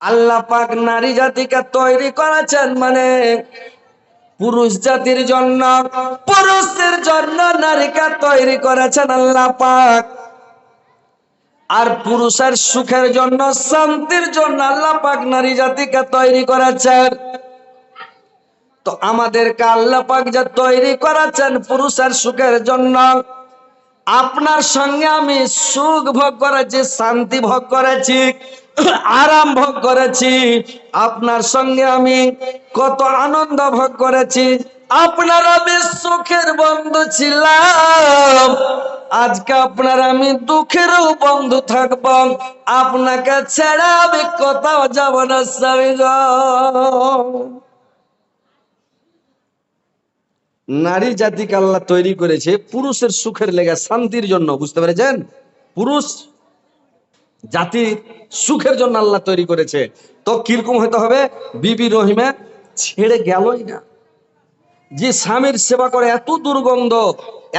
আল্লাহ পাক নারী জাতিকে তৈরি করেছেন মানে পুরুষ জাতির জন্য পুরুষের জন্য নারীকে তৈরি করেছেন আল্লাহ পাক। আর পুরুষের সুখের জন্য, শান্তির জন্য আল্লাহ পাক নারী জাতিকে তৈরি করেছেন। তো আমাদেরকে আল্লাহ পাক যে তৈরি করেছেন পুরুষের সুখের জন্য, আপনার সঙ্গে আমি সুখ ভোগ করেছি, শান্তি ভোগ করেছি। আরাম ভোগ করেছি। আপনার সঙ্গে আমি কত আনন্দ ভোগ করেছি। আপনার আমি সুখের বন্ধু ছিলাম, আজকে আপনার আমি দুঃখেরও বন্ধু থাকব। আপনাকে ছেড়ে আমি কোথাও যাব না স্বামী নারী জাতিকে আল্লাহ তৈরি করেছে, পুরুষের সুখের লেগে শান্তির জন্য, বুঝতে পেরেছেন? পুরুষ জাতির সুখের জন্য আল্লাহ তৈরি করেছে। তো কীরকম হতে হবে? বিবি রহিমে ছেড়ে গেলই না। যে স্বামীর সেবা করে এত দুর্গন্ধ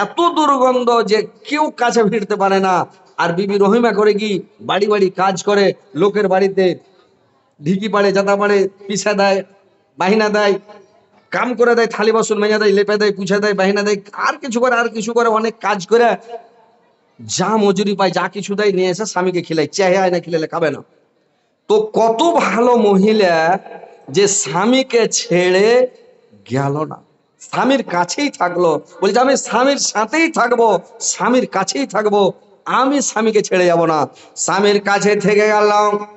এত দুর্গন্ধ যে কেউ কাছে ভিড়তে পারে না। আর বিবি রহিমা করে কি? বাড়ি বাড়ি কাজ করে, লোকের বাড়িতে ঢিকি পাড়ে জাতা পাড়ে, পিছা দেয়, বাহিনা দেয়, কাম করে দেয়, থালি বাসন মেজা দেয়, লেপে দেয়, পুছে দেয়, বাহিনা দেয়, আর কিছু করে, আর কিছু করে, অনেক কাজ করে যা মজুরি পায়, যা কিছু দেয়, নিয়ে এসে স্বামীকে খিলায় চেহে আয় না, খিলালে খাবে না। তো কত ভালো মহিলা যে স্বামীকে ছেড়ে গেল না। স্বামীর কাছেই থাকল। বলছে, আমি স্বামীর সাথেই থাকব, স্বামীর কাছেই থাকব। আমি স্বামীকে ছেড়ে যাব না। স্বামীর কাছে থেকে গেলাম।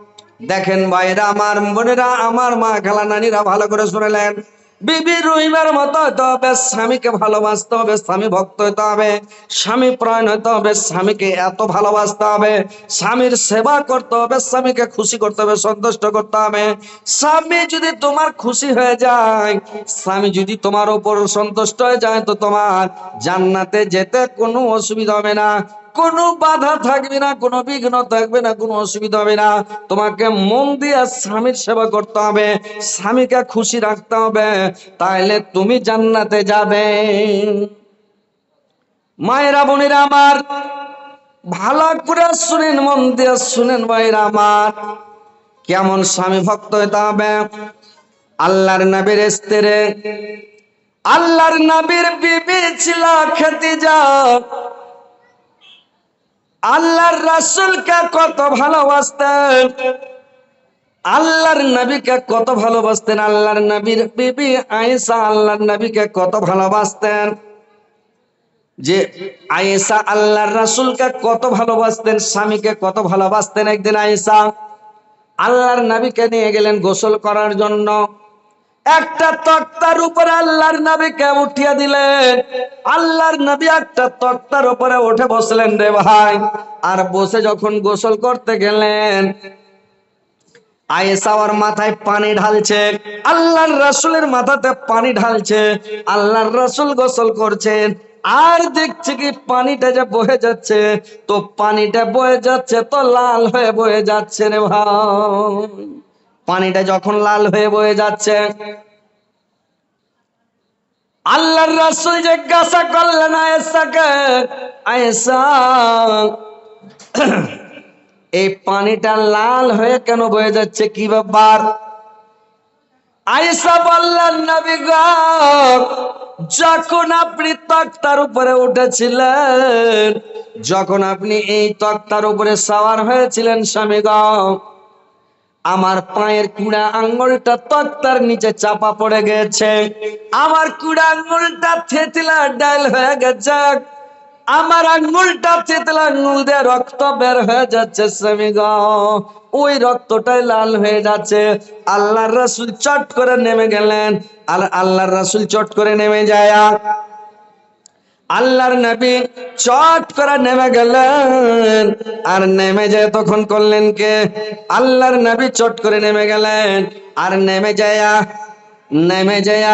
দেখেন ভাইরা, আমার বোনেরা, আমার মা খেলা নানিরা ভালো করে শুনেলেন। বিবি রহিমার মতো হতে হবে, স্বামীকে ভালোবাসতে হবে, স্বামী ভক্ত হতে হবে, স্বামী প্রয়ণ হতে হবে, স্বামীকে এত ভালোবাসতে হবে, স্বামীর সেবা করতে হবে, স্বামীকে খুশি করতে হবে, সন্তুষ্ট করতে হবে। স্বামী যদি তোমার খুশি হয়ে যায়, স্বামী যদি তোমার উপর সন্তুষ্ট হয়ে যায়, তো তোমার জান্নাতে যেতে কোনো অসুবিধা হবে না। কোনো বাধা থাকবে না, কোনো বিঘ্ন থাকবে না, কোনো অসুবিধা হবে না। তোমাকে মন দিয়ে স্বামীর সেবা করতে হবে, স্বামীকে খুশি রাখতে হবে তাহলে তুমি জান্নাতে যাবে। মায়েরা বোনেরা আমার, ভালো করে শুনেন, মন দিয়ে শুনেন ভাইরা আমার, কেমন স্বামী ভক্ত হইতে হবে। আল্লাহর নবীর স্ত্রী আল্লাহর নবীর বিবি ছিল যাও আল্লাহর রাসূলকে কত ভালোবাসতেন? আল্লাহর নবীকে কত ভালোবাসতেন? আল্লাহর নবীর বিবি আয়েশা আল্লাহর নবীকে কত ভালোবাসতেন? যে আয়েশা আল্লাহর রাসূলকে কত ভালোবাসতেন? স্বামীকে কত ভালোবাসতেন একদিন আয়েশা? আল্লাহর নবীকে নিয়ে গেলেন গোসল করার জন্য। একটা তক্তার উপরে আল্লাহর নবীকে উঠিয়ে দিলেন। আল্লাহর নবী একটা তক্তার উপরে উঠে বসলেন রে ভাই। আর বসে যখন গোসল করতে গেলেন আয়েশা ওর মাথায় পানি ঢালছে, আল্লাহর রাসূলের মাথাতে পানি ঢালছে, আল্লাহর রাসূল গোসল করছেন, আর দেখছে কি পানিটা যে বয়ে যাচ্ছে, তো পানিটা বয়ে যাচ্ছে তো লাল হয়ে বয়ে যাচ্ছে রে ভাই। পানিটা যখন লাল হয়ে বয়ে যাচ্ছে, আল্লাহর রাসূল জিজ্ঞাসা করলেন আয়েশাকে আয়েশা, এই পানিটা লাল হয়ে কেন বয়ে যাচ্ছে, কি ব্যাপার? আয়েশা বললেন, নবী যখন আপনি তক্তার উপরে উঠেছিলেন, যখন আপনি এই তক্তার উপরে সাওয়ার হয়েছিলেন, স্বামী আমার পায়ের কুড়া আঙ্গুলটা তক্তার নিচে চাপা পড়ে গেছে। আমার কুড়া আঙ্গুলটা থেতলা ডাল হয়ে গেছে। আমার আঙ্গুলটা থেতলা আঙ্গুল দিয়ে রক্ত বের হয়ে যাচ্ছে গো ওই রক্তটাই লাল হয়ে যাচ্ছে। আল্লাহর রাসূল চট করে নেমে গেলেন। আর আল্লাহর রাসূল চট করে নেমে যায়। আল্লাহর নবী চট করে নেমে গেলেন। আর নেমে যায় তখন করলেন কে? আল্লাহর নবী চট করে নেমে গেলেন। আর নেমে যায় নেমে যায়।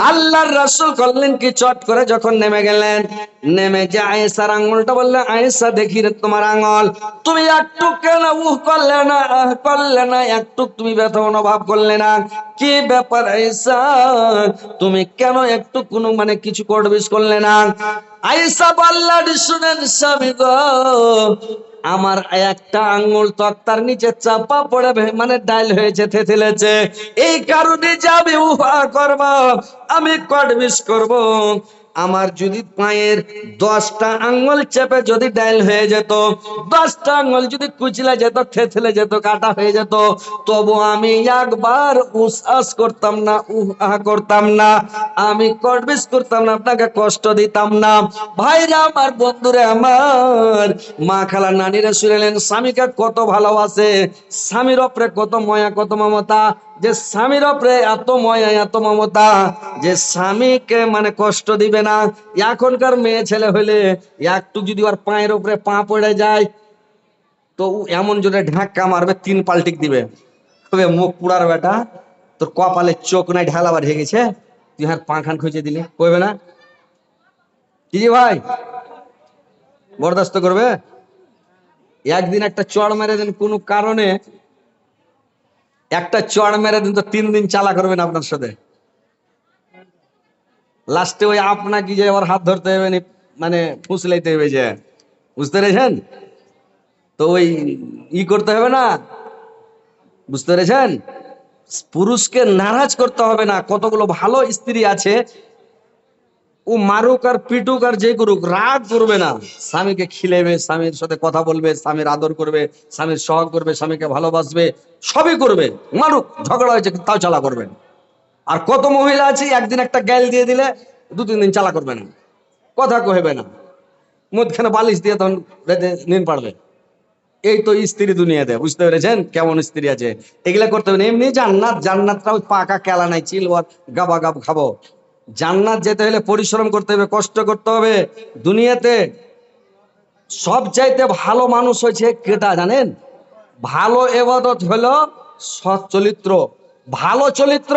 আল্লাহর রাসূল করলেন কি? চট করে যখন নেমে গেলেন, নেমে যে আয়েশার আঙ্গুলটা বললে, আয়েশা, দেখি রে তোমার আঙ্গুল তুমি একটু কেন উহ করলে না, আহ করলে না? একটু তুমি ব্যথা অনুভব করলে না? কি ব্যাপার আয়েশা? তুমি কেন একটু কোনো মানে কিছু করবিস করলে না? আয়েশা বললেন শুনেন স্বামী গো আমার একটা আঙ্গুল তক্তার নিচে চাপা পড়ে মানে ডাইল হয়েছে থেথেলেছে এই কারণে যে আমি উহা করব, আমি কটবিস করব। আমার যদি পায়ের দশটা আঙ্গুল চেপে যদি ডাইল হয়ে যেত, দশটা আঙ্গুল যদি কুচলে যেত, থেথেলে যেত, কাটা হয়ে যেত, তবু আমি একবার উসাস করতাম না, উহা করতাম না, আমি কটবিস করতাম না, আপনাকে কষ্ট দিতাম না। ভাইরা আমার, বন্ধুরে আমার, মা খালা নানিরা শুনেলেন স্বামীকে কত ভালোবাসে, স্বামীর ওপরে কত ময়া, কত মমতা, যে স্বামীর ওপরে এত ময়া, এত মমতা, যে স্বামীকে মানে কষ্ট দিবে না। এখনকার মেয়ে ছেলে হইলে একটু যদি ওর পায়ের উপরে পা পড়ে যায়, তো এমন জোরে ঢাক্কা মারবে, তিন পাল্টিক দিবে। মুখ পুড়ার বেটা, তোর কপালে চোখ নাই ঢালাবার হয়ে গেছে। তুই হার পাখান খুঁজে দিলি, কইবে না? কি ভাই? বরদাস্ত করবে? একদিন একটা চড় মেরে দিন কোনো কারণে, একটা চড় মেরে দিন তো তিন দিন চালা করবেন আপনার সাথে। লাস্টে ওই আপনাকে যে আবার হাত ধরতে হবে মানে ফুসলাইতে হবে যে। বুঝতে পেরেছেন? তো ওই ই করতে হবে না? বুঝতে পেরেছেন? পুরুষকে নারাজ করতে হবে না। কতগুলো ভালো স্ত্রী আছে। ও মারুক আর পিটুক আর যে করুক, রাগ করবে না। স্বামীকে খিলেবে স্বামীর সাথে কথা বলবে, স্বামীর আদর করবে, স্বামীর সহগ করবে, স্বামীকে ভালোবাসবে, সবই করবে। মারুক, ঝগড়া হয়েছে, তাও চালা করবে। আর কত মহিলা আছে, একদিন একটা গ্যাল দিয়ে দিলে দু তিন দিন চালা করবে না। কথা কহেবে না। মধ্যখানে বালিশ দিয়ে তখন নিন পারবে এই তো স্ত্রী দুনিয়াতে, বুঝতে পেরেছেন? কেমন স্ত্রী আছে? এগুলা করতে হবে এমনি জান্নাত, জান্নাতটাও পাকা কেলা নাই চিল গাবা গাব খাব। জান্নাত যেতে হলে পরিশ্রম করতে হবে, কষ্ট করতে হবে। দুনিয়াতে সব চাইতে ভালো মানুষ হয়েছে কেটা জানেন? ভালো এবাদত হলো সৎ চরিত্র ভালো চরিত্র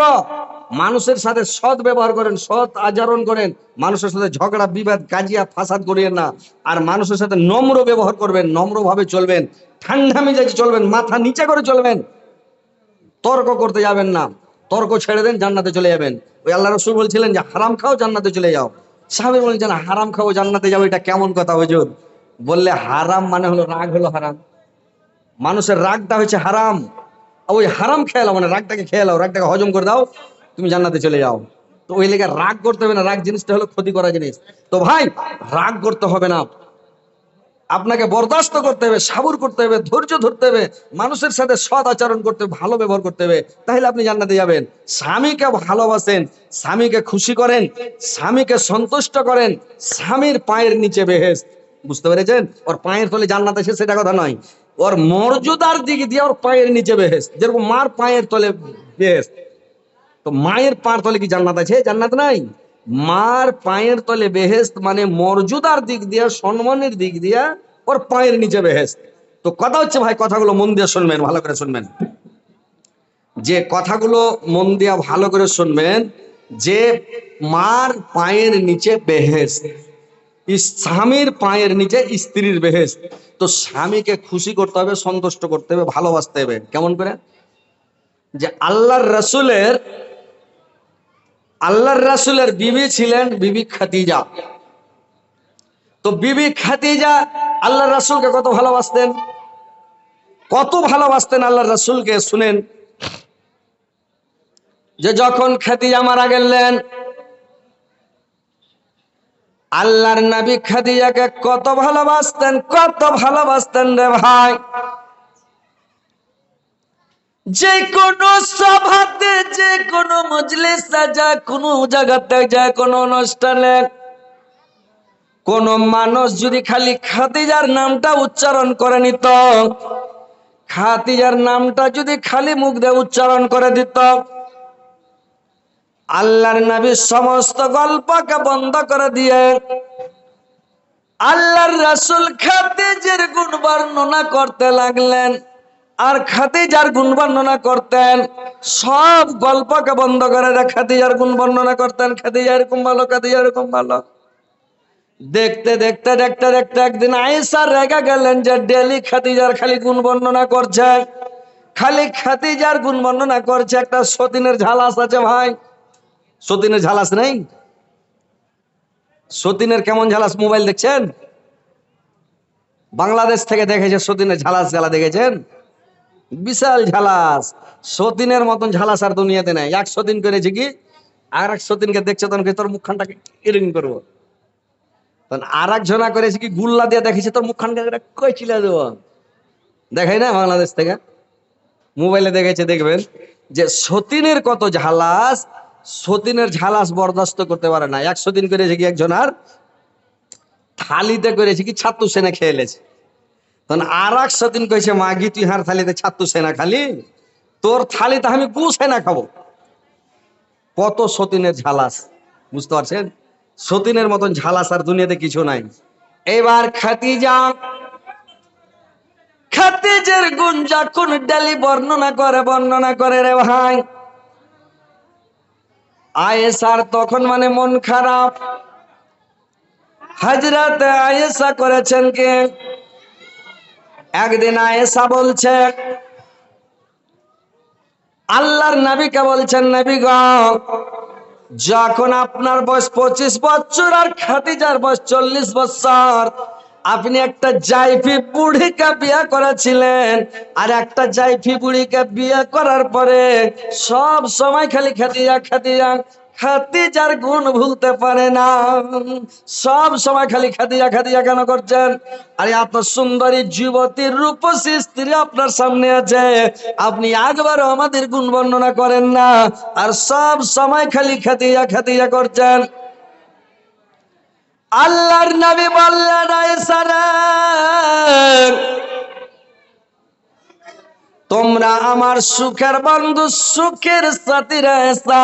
মানুষের সাথে সৎ ব্যবহার করেন, সৎ আচরণ করেন, মানুষের সাথে ঝগড়া, বিবাদ, কাজিয়া, ফাসাদ করিয়েন না। আর মানুষের সাথে নম্র ব্যবহার করবেন নম্র ভাবে চলবেন, ঠান্ডা মেজাজে চলবেন, মাথা নিচে করে চলবেন। তর্ক করতে যাবেন না। তর্ক ছেড়ে দেন, জান্নাতে চলে যাবেন। ওই আল্লাহ রসুল বলছিলেন যে, হারাম খাও, জান্নাতে চলে যাও। সাহাবি বলছেন হারাম খাও, জান্নাতে যাও, এটা কেমন কথা হুজুর? বললে, হারাম মানে হলো, রাগ হলো হারাম। মানুষের রাগটা হচ্ছে হারাম। ওই হারাম খেয়ে মানে রাগটাকে খেয়ে নাও রাগটাকে হজম করে দাও। তুমি জান্নাতে চলে যাও। তো ওই লেগে রাগ করতে হবে না, রাগ জিনিসটা হলো ক্ষতি করা জিনিস। তো ভাই, রাগ করতে হবে না। আপনাকে বরদাস্ত করতে হবে, সাবুর করতে হবে, ধৈর্য ধরতে হবে, মানুষের সাথে সৎ আচরণ করতে হবে, ভালো ব্যবহার করতে হবে। তাহলে আপনি জান্নাতে যাবেন। স্বামীকে ভালোবাসেন, স্বামীকে খুশি করেন, স্বামীকে সন্তুষ্ট করেন, স্বামীর পায়ের নিচে বেহেস। বুঝতে পেরেছেন? ওর পায়ের তলে জান্নাত এসে সেটা কথা নয়। ওর মর্যাদার দিক দিয়ে ওর পায়ের নিচে বেহেস। যেরকম মার পায়ের তলে বেহেস। তো মায়ের পার তলে কি জান্নাত আছে? জান্নাত নাই। মার পায়ের তলে বেহেস্ত মানে মর্যাদার দিক দিয়ে, সম্মানের দিক দিয়ে ওর পায়ের নিচে বেহেস্ত তো কথা হচ্ছে ভাই, কথাগুলো মন দিয়ে শুনবেন, ভালো করে শুনবেন। যে কথাগুলো মন দিয়া ভালো করে শুনবেন, যে মার পায়ের নিচে বেহেস্ত স্বামীর পায়ের নিচে স্ত্রীর বেহেস্ত তো স্বামীকে খুশি করতে হবে, সন্তুষ্ট করতে হবে, ভালোবাসতে হবে। কেমন করে? যে আল্লাহর রসুলের আল্লাহর রাসুলের বিবি ছিলেন বিবি খাদিজা। তো বিবি খাদিজা আল্লাহ রাসুলকে কত ভালোবাসতেন? কত ভালোবাসতেন আল্লাহর রাসুলকে? শুনেন। যে যখন খাদিজা মারা গেলেন, আল্লাহর নবী খাদিজাকে কত ভালোবাসতেন কত ভালোবাসতেন রে ভাই। যে কোনো সভাতে, যে কোনো মজলিসে, যা কোনো জায়গাতে যায় কোনো অনুষ্ঠানে, কোন মানুষ যদি খালি খাদিজার নামটা উচ্চারণ করে নিত, খাদিজার নামটা যদি খালি মুখ দিয়ে উচ্চারণ করে দিত, আল্লাহর নবী সমস্ত গল্পকে বন্ধ করে দিয়ে, আল্লাহর রাসূল খাদিজার গুণ বর্ণনা করতে লাগলেন। আর খাদিজার গুণ বর্ণনা করতেন, সব গল্পকে বন্ধ করে খাদিজার গুণ বর্ণনা করতেন, খাদিজা এরকম ভালো, খাদিজা এরকম ভালো। দেখতে দেখতে দেখতে দেখতে একদিন আয়েশা রেগে গেলেন যে ডেলি খাদিজার খালি গুণ বর্ণনা করছে। খালি খাদিজার গুণ বর্ণনা করছে, একটা সতীনের ঝালাস আছে ভাই। সতীনের ঝালাস নেই? সতীনের কেমন ঝালাস মোবাইল দেখছেন? বাংলাদেশ থেকে দেখেছে সতীনের ঝালাস গেলা দেখেছেন? বিশাল ঝালাস। সতীনের মতন ঝালাস আর দুনিয়াতে নেই। একশো দিন করেছে কি আর এক সতীনকে দেখছে তখন তোর মুখখানটাকে এরকম করব? তখন আর এক জনা করেছে কি গুল্লা দিয়ে দেখেছে, তোর মুখখানকে কই চিলা দেবো? দেখাই না বাংলাদেশ থেকে? মোবাইলে দেখেছে দেখবেন যে সতীনের কত ঝালাস, সতীনের ঝালাস বরদাস্ত করতে পারে না। একশো দিন করেছে কি একজন আর থালিতে করেছে কি ছাত্র সেনা খেয়ে এলেছে তখন আর এক সতীন কইছে, মাগি, তুই হার থালিতে ছাত্র সেনা খালি, তোর থালিতে আমি গু সেনা খাব। কত সতীনের ঝালাস, বুঝতে পারছেন? সতীনের মতন ঝালাস আর দুনিয়াতে কিছু নাই। এবার খাতিজা খাতিজের গুণ যখন ডালি বর্ণনা করে বর্ণনা করে রে ভাই? আয়েসার তখন মানে মন খারাপ। হাজরাতে আয়েসা করেছেন কে? একদিন আয়েসা বলছে, আল্লাহর নবীকে বলছেন, নবী গ, যখন আপনার বয়স পঁচিশ বছর আর খাদিজার বয়স চল্লিশ বছর, আপনি একটা জাইফি বুড়িকে বিয়ে করেছিলেন আর একটা জাইফি বুড়িকে বিয়ে করার পরে সব সময় খালি খাদিজা খাদিজা খাদিজার গুণ ভুলতে পারে না। সব সময় খালি খাদিজা খাদিজা কেন করছেন? আরে এত সুন্দরী যুবতীর রূপসী স্ত্রী আপনার সামনে আছে। আপনি একবারও আমাদের গুণ বর্ণনা করেন না। আর সব সময় খালি খাদিজা খাদিজা করছেন। আল্লাহর নবী বললেন আয়েশারে, তোমরা আমার সুখের বন্ধু সুখের সাথীরা এসা।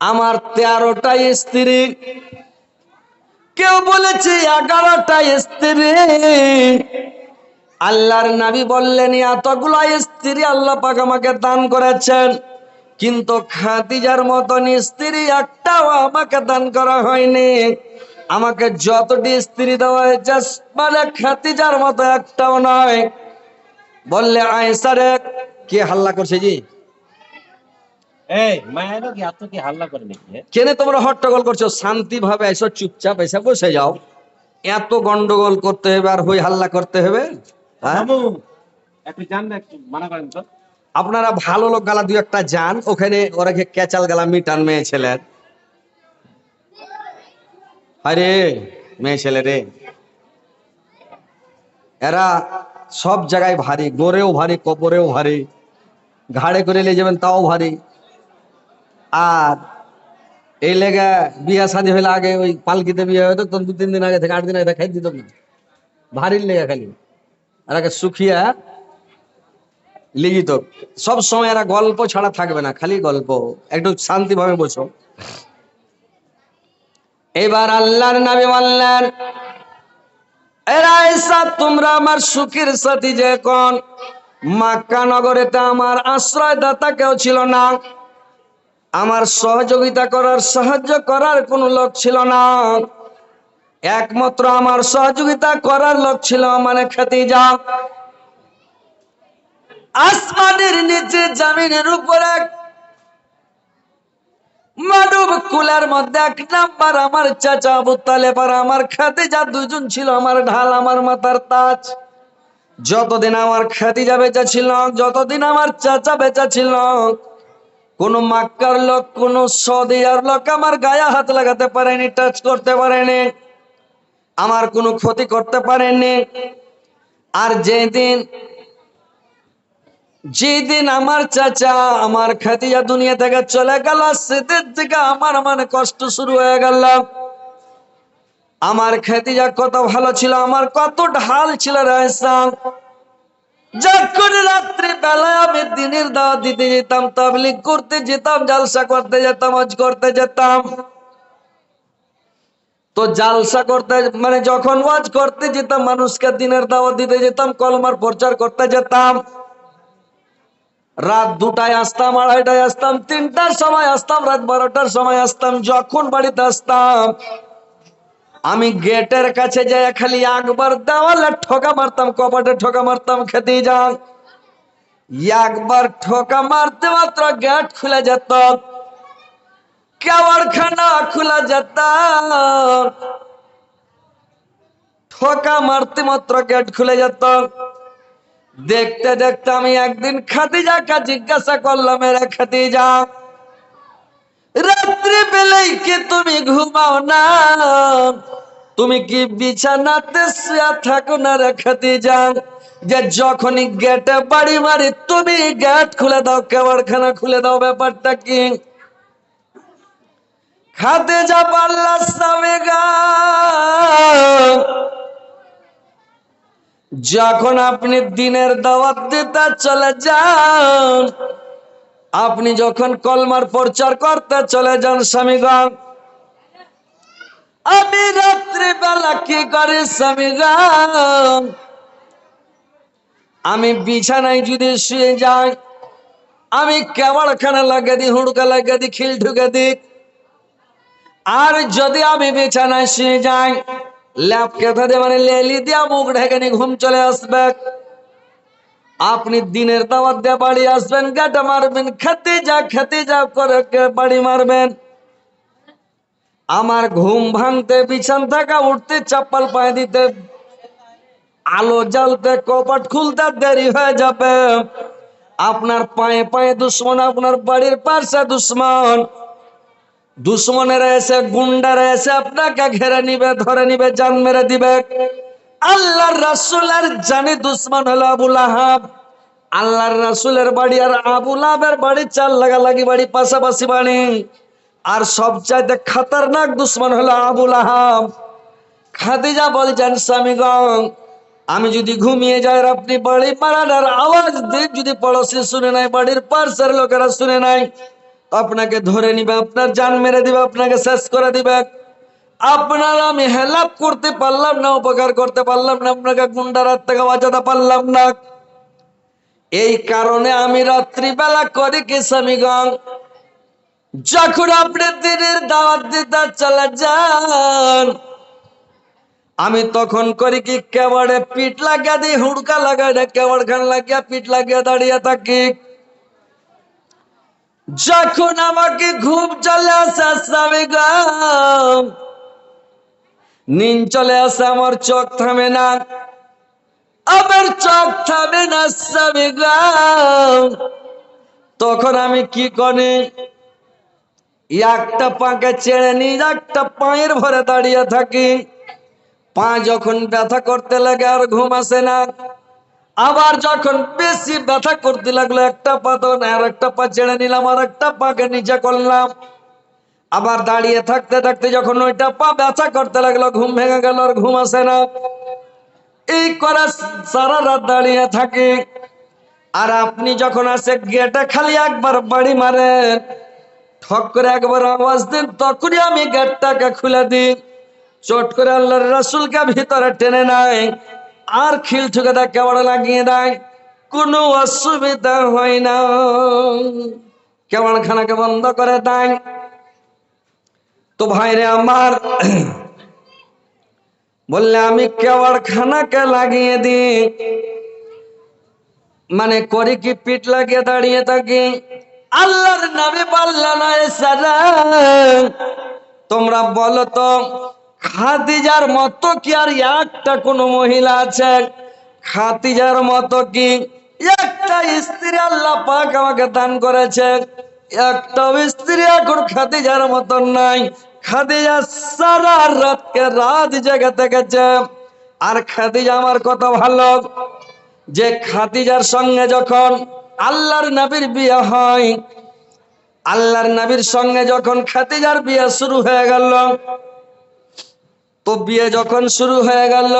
আমার তেরোটা স্ত্রী। কেউ বলেছে এগারোটা স্ত্রী। আল্লাহর নবী বললেন, এতগুলো স্ত্রী আল্লাহ পাক আমাকে দান করেছেন। কিন্তু খাদিজার মতন স্ত্রী একটাও আমাকে দান করা হয়নি। আমাকে যতটি স্ত্রী দেওয়া হয়েছে মানে খাতিজার মতো একটাও নয়। বললে আয়েসারে কে হাল্লা করছে জি? এই মায়েরও কি এত কি হাল্লা করে নাকি হ্যাঁ? তোমরা হট্টগোল করছ? শান্তি ভাবে এসো চুপচাপ এসে বসে যাও। এত গন্ডগোল করতে হবে আর হই হাল্লা করতে হবে? হ্যাঁ? একটু জান না একটু মানা করেন তো। আপনারা ভালো লোক গালা দুই একটা যান ওখানে ওরা কে ক্যাচাল গালা মিটান মেয়ে ছেলের আরে মেয়ে ছেলে রে। এরা সব জায়গায় ভারী গোরেও ভারী কপরেও ভারী। ঘাড়ে করে নিয়ে যাবেন তাও ভারী। আর এই লেগে বিয়া শাদী হইলে আগে ওই পালকিতে বিয়ে হয়তো তখন দু তিন দিন আগে থেকে, আট দিন আগে দেখাই দিত না ভারীর লেগে খালি। আর আগে সুখিয়া লিখিত। সব সময় এরা গল্প ছাড়া থাকবে না, খালি গল্প। একটু শান্তিভাবে বসো এবার আল্লাহর নামে বললেন, এরা এসা, তোমরা আমার সুখের সাথী যে কোন? মাক্কা নগরেতে আমার আশ্রয়দাতা কেউ ছিল না। আমার সহযোগিতা করার, সাহায্য করার কোনো লোক ছিল না। একমাত্র আমার সহযোগিতা করার লোক ছিল মানে খাতিজা আসমানের নিচে জামিনের উপরে মানব কুলার মধ্যে এক নাম্বার আমার চাচা আবু তালেব আর আমার খাতিজা দুজন ছিল আমার ঢাল, আমার মাথার তাজ। যতদিন আমার খাতিজা বেঁচে ছিল, যতদিন আমার চাচা বেঁচে ছিল কোন মাক্কার লোক, কোন সদিয়ার লোক আমার গায়ে হাত লাগাতে পারেনি টাচ করতে পারেনি, আমার কোনো ক্ষতি করতে পারেনি। আর যেদিন যেদিন আমার চাচা আমার খাতিয়া দুনিয়া থেকে চলে গেল, সেদিন থেকে আমার মানে কষ্ট শুরু হয়ে গেল। আমার খাতিয়া কত ভালো ছিল, আমার কত ঢাল ছিল রায়সান রাত্রি মানে যখন ওয়াজ করতে যেতাম, মানুষকে দিনের দাওয়াত দিতে যেতাম, কলমার প্রচার করতে যেতাম। রাত দুটায় আসতাম, আড়াইটায় আসতাম, তিনটার সময় আসতাম, রাত বারোটার সময় আসতাম, যখন বাড়িতে আসতাম। আমি গেটের কাছে যাই খালি একবার দেওয়ালে ঠোকা মারতাম, কপাটে ঠোকা মারতাম, খেতে যান। একবার ঠোকা মারতে মাত্র গেট খুলে যেত। খানা খুলে যেত। ঠকা মারতে মাত্র গেট খুলে যেত। দেখতে দেখতে আমি একদিন খাদিজাকে জিজ্ঞাসা করলাম, এরা খাদিজা রাত্রি বেলায় কি তুমি ঘুমাও না? তুমি কি বিছানাতে শুয়ে থাকো না রে খাদিজা? যে যখনই গেটে বাড়ি মারি, তুমি গেট খুলে দাও, কেবারখানা খুলে দাও, ব্যাপারটা কি? খাতে যা পাল্লা স্বামী গা। যখন আপনি দিনের দাওয়াত দিতে চলে যান আপনি যখন কলমার প্রচার করতে চলে যান, স্বামীগণ, আমি রাত্রি বেলা কি করি, স্বামীগণ? আমি বিছানায় যদি শুয়ে যাই, আমি কেবলখানা লাগিয়ে দি হুড়কা লাগিয়ে দি খিল ঢুকে দিই। আর যদি আমি বিছানায় শুয়ে যাই ল্যাপ কেথা দিয়ে মানে লেলি দিয়া মুখ ঢেকে ঘুম চলে আসবে। আপনি দিনের দাওয়াত দিয়ে বাড়ি আসবেন গাটা মারবেন খেতে যা খেতে যা করে বাড়ি মারবেন? আমার ঘুম ভাঙতে, বিছান থাকা, উঠতে, চাপ্পাল পায়ে দিতে, আলো জ্বালতে, কপাট খুলতে দেরি হয়ে যাবে। আপনার পায়ে পায়ে দুশ্মন, আপনার বাড়ির পাশে দুশ্মন। দুশ্মনেরা এসে, গুন্ডারা এসে আপনাকে ঘেরে নিবে, ধরে নিবে, জান মেরে দিবে। আল্লাহর রাসূলের জানি দুশ্মন হলো আবুল আহাব আল্লাহর রাসুলের বাড়ি আর আবুল আহাবের বাড়ি চার লাগালাগি বাড়ি পাশাপাশি বাড়ি। আর সবচাইতে খতরনাক দুশ্মন হলো আবুল আহাব খাদিজা বলছেন স্বামীগণ আমি যদি ঘুমিয়ে যাই আর আপনি বাড়ি মারানোর আওয়াজ দিয়ে যদি পড়োশি শুনে নাই, বাড়ির পাশের লোকেরা শুনে নাই, আপনাকে ধরে নিবে, আপনার জান মেরে দিবে, আপনাকে শেষ করে দিবে। আপনার আমি হেলাপ করতে পারলাম না, উপকার করতে পারলাম না, আপনাকে গুন্ডার হাত থেকে বাঁচাতে পারলাম না। এই কারণে আমি রাত্রিবেলা করি কি স্বামীগণ, যখন আপনি দিনের দাওয়াত দিতে চলে যান, আমি তখন করি কি কেবাড়ে পিঠ লাগিয়া দিই, হুড়কা লাগাই না কেবাড় খান লাগিয়া পিঠ লাগিয়া দাঁড়িয়ে থাকি। যখন আমাকে ঘুম চলে আসে স্বামী গাম নিন চলে আসে আমার চোখ থামে না। আমার চোখ থামে না তখন আমি কি করি? একটা পাকে ছেড়ে নি একটা পায়ের ভরে দাঁড়িয়ে থাকি। পা যখন ব্যথা করতে লাগে আর ঘুম আসে না। আবার যখন বেশি ব্যথা করতে লাগল, একটা পা তখন আর একটা পা ছেড়ে নিলাম আর একটা পাকে নিচে করলাম। আবার দাঁড়িয়ে থাকতে থাকতে যখন ওইটা পা ব্যথা করতে লাগল, ঘুম ভেঙে গেল আর ঘুম আসে না। এই করে সারা রাত দাঁড়িয়ে থাকে। আর আপনি যখন আসে, গেটে খালি একবার বাড়ি মারেন। ঠক করে একবার আওয়াজ দিন, তখনই আমি গেটটাকে খুলে দিই। চট করে আল্লাহর রাসুলকে ভিতরে টেনে নেয়। আর খিল ঠুকে দেয় কেমন লাগিয়ে দেয়। কোনো অসুবিধা হয় না। কেমন খানাকে বন্ধ করে দেয়। তো ভাইরে আমার, বললে আমি কেবল খানাকে লাগিয়ে দিই? মানে করি কি পিঠ লাগিয়ে দাঁড়িয়ে থাকি? আল্লাহর নামে পাল্লা নয় সারা। তোমরা বলো তো, খাদিজার মতো কি আর একটা কোনো মহিলা আছে? খাদিজার মতো কি? একটা স্ত্রী আল্লাহ পাক আমাকে দান করেছে। একটা স্ত্রী এখন খাতিজার মতন নাই। খাদিজা সারা রাতকে রাত জেগে থেকেছে আর খাদিজা আমার কত ভালো। যে খাদিজার সঙ্গে যখন আল্লাহর নবীর বিয়ে হয়, আল্লাহর নবীর সঙ্গে যখন খাদিজার বিয়ে শুরু হয়ে গেল, তো বিয়ে যখন শুরু হয়ে গেল,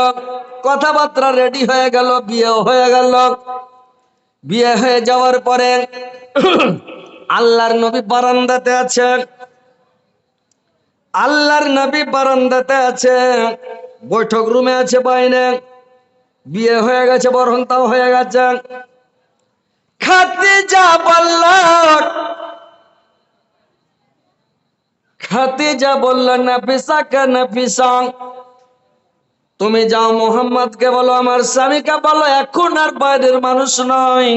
কথাবার্তা রেডি হয়ে গেল বিয়ে হয়ে গেল। বিয়ে হয়ে যাওয়ার পরে আল্লাহর নবী বারান্দাতে আছে। আল্লাহর নবী বারান্দাতে আছে, বৈঠক রুমে আছে বাইরে, বিয়ে হয়ে গেছে, বরহন্তাও হয়ে গেছে। খাদিজা বলল খাদিজা বলল নাফিসা কে নাফিসা তুমি যাও মোহাম্মদকে বলো, আমার স্বামীকে বলো, এখন আর বাইরের মানুষ নয়।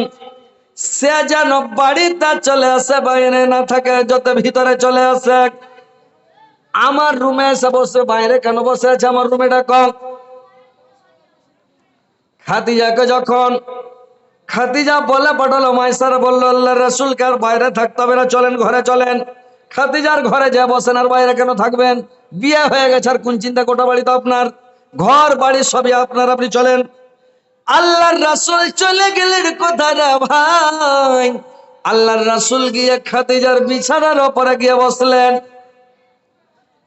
সে যেন বাড়িতে চলে আসে, বাইরে না থাকে, যত ভিতরে চলে আসে। আমার রুমে এসে বসে, বাইরে কেন বসে আছে আমার রুমে ডাক। খাদিজাকে যখন খাদিজা বলে পাঠালো মাইসার বলল আল্লাহ রসুলকে আর বাইরে থাকতে হবে না, চলেন ঘরে চলেন। খাদিজার ঘরে যা বসেন, আর বাইরে কেন থাকবেন? বিয়ে হয়ে গেছে, আর কোন চিন্তা কোটা বাড়ি তো আপনার। ঘর, বাড়ি সবই আপনার, আপনি চলেন। আল্লাহর রাসুল চলে গেলেন কোথায় ভাই? আল্লাহর রাসুল গিয়ে খাদিজার বিছানার ওপরে গিয়ে বসলেন।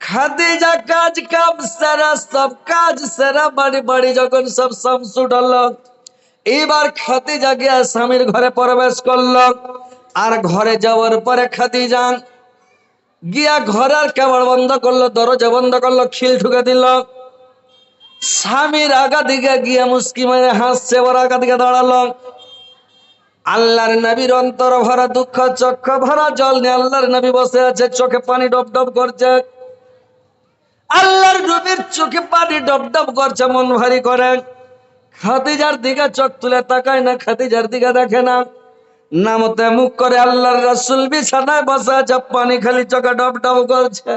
খাদিজা কাজ কাম সারা, সব কাজ সারা, বাড়ি বাড়ি যখন সব সব ছুটল এবার খাদিজা গিয়া স্বামীর ঘরে প্রবেশ করল। আর ঘরে যাওয়ার পরে খাদিজা গিয়া ঘরের কেবড় বন্ধ করল, দরজা বন্ধ করল, খিল ঠুকে দিল। স্বামীর আগা দিকে গিয়ে মুস্কি মেরে হাসছে, ওর আগা দিকে দাঁড়াল। আল্লাহর নবীর অন্তর ভরা, দুঃখ চক্ষ ভরা, জল নিয়ে আল্লাহর নবী বসে আছে, চোখে পানি ডব ডব করছে। আল্লাহর নবীর চোখে পানি ডব করছে, মন ভারী করে। খাদিজার দিকে চোখ তুলে তাকায় না, খাদিজার দিকে দেখে না। নামতে মুখ করে আল্লাহর রাসূল বিছানায় বসে আছে, পানি খালি চোখে ডব করছে।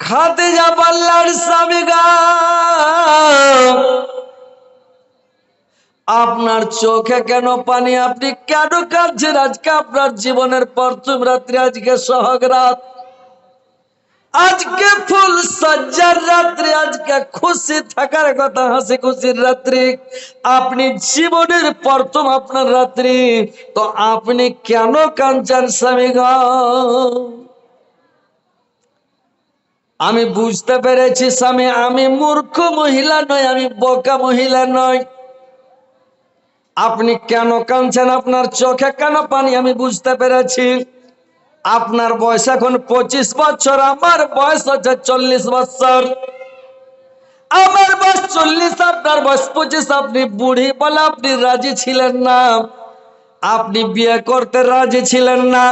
খাদিজা বললার, স্বামী আপনার চোখে কেন পানি? আপনি কেন কাঁদছেন? আজকে আপনার জীবনের প্রথম রাত্রি, আজকে সহগ রাত। আজকে ফুল সজ্জার রাত্রি, আজকে খুশি থাকার কথা, হাসি খুশির রাত্রি। আপনি জীবনের প্রথম আপনার রাত্রি। তো আপনি কেন কাঞ্চান স্বামী আমি বুঝতে পেরেছি স্বামী, আমি মূর্খ মহিলা নয় আমি বোকা মহিলা নয় আপনি কেন কাঁদছেন? আপনার চোখে কেন পানি? আমি বুঝতে পেরেছি। আপনার বয়স এখন পঁচিশ বছর, আমার বয়স হচ্ছে চল্লিশ বছর। আমার বয়স চল্লিশ, আপনার বয়স পঁচিশ, আপনি বুড়ি বলে আপনি রাজি ছিলেন না। আপনি বিয়ে করতে রাজি ছিলেন না।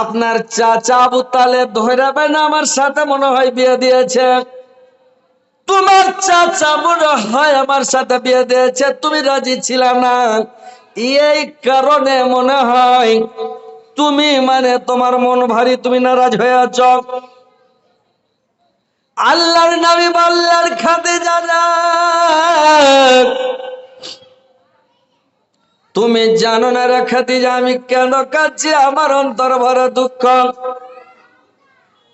আপনার চাচা আবু ধরাবে না আমার সাথে মনে হয় বিয়ে দিয়েছে। তোমার চাচা মনে হয় আমার সাথে বিয়ে দিয়েছে, তুমি রাজি ছিল না। এই কারণে মনে হয় তুমি মানে তোমার মন ভারী, তুমি নারাজ হয়ে আছ। আল্লাহর নবী আল্লাহর খাতে জানা তুমি জানো না রে খাদিজা, আমি কেন কাঁদছি? আমার অন্তর ভরা দুঃখ।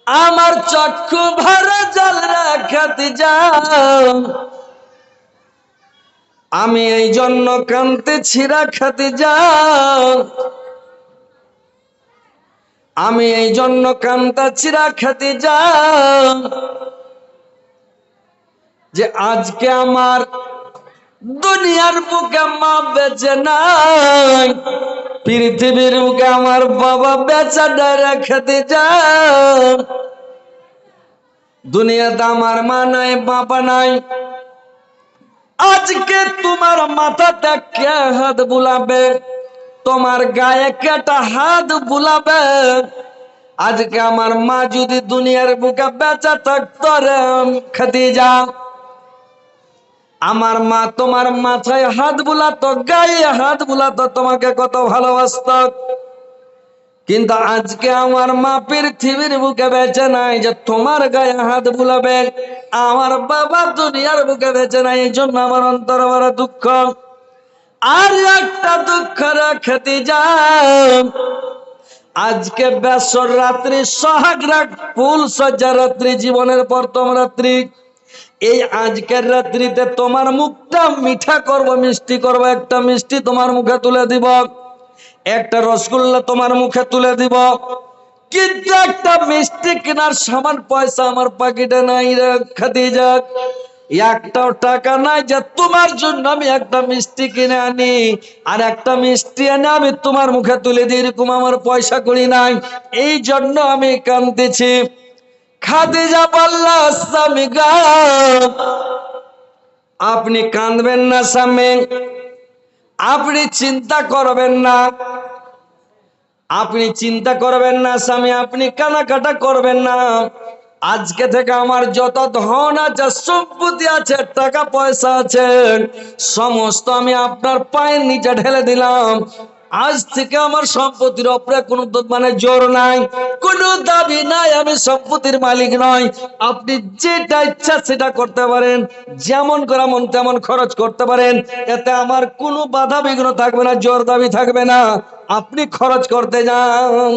আমার চক্ষু ভরা জল রাখাতে যাও আমি এই জন্য কানতেছি রাখাতে যাও আমি এই জন্য কান্তাছি খেতে যাও। যে আজকে আমার দুনিয়ার বুকে মা বেঁচে নাই, পৃথিবীর বুকে আমার বাবা বেচা ডারা খেতে যা দুনিয়াতে আমার মা নাই, বাবা নাই। আজকে তোমার মাথাটা কে হাত বুলাবে? তোমার গায়ে কেটা হাত বুলাবে। আজকে আমার মা যদি দুনিয়ার বুকে বেচা থাকতো রে খাদিজা, আমার মা তোমার মাথায় হাত বুলাতো, গায়ে হাত বুলাতো, তোমাকে কত ভালোবাসত। কিন্তু আজকে আমার মা পৃথিবীর বুকে বেঁচে নাই যে তোমার গায়ে হাত বুলাবে। আমার বাবা দুনিয়ার বুকে বেঁচে নাই, এই জন্য আমার অন্তর বড় দুঃখ। আর একটা দুঃখ রাখতে যাও। আজকে বেসর রাত্রি সোহাগ রাত ফুল সজ্জা রাত্রি, জীবনের প্রথম রাত্রি। এই আজকের রাত্রিতে তোমার মুখটা মিঠা করব, মিষ্টি করব, একটা মিষ্টি তোমার মুখে তুলে দিব। একটা রসগোল্লা তোমার মুখে তুলে দিব। কিন্তু একটা মিষ্টি কেনার সামান পয়সা আমার পাকিটে নাই রে, খাদিজা। একটাও টাকা নাই যে তোমার জন্য আমি একটা মিষ্টি কিনে আনি। আর একটা মিষ্টি এনে আমি তোমার মুখে তুলে দিই, এরকম আমার পয়সা করি নাই। এই জন্য আমি কাঁদতেছি খাদিজা পাল্লা স্বামী আপনি কাঁদবেন না স্বামী। আপনি চিন্তা করবেন না। আপনি চিন্তা করবেন না স্বামী, আপনি কানাকাটা করবেন না। আজকে থেকে আমার যত ধন আছে, সম্পত্তি আছে, টাকা পয়সা আছে, সমস্ত আমি আপনার পায়ের নিচে ঢেলে দিলাম। আজ থেকে আমার সম্পত্তির উপরে কোনো মানে জোর নাই, কোনো দাবি নাই, আমি সম্পত্তির মালিক নয় আপনি যেটা ইচ্ছা সেটা করতে পারেন, যেমন করা মন তেমন খরচ করতে পারেন। এতে আমার কোনো বাধা বিঘ্ন থাকবে না, জোর দাবি থাকবে না। আপনি খরচ করতে যান।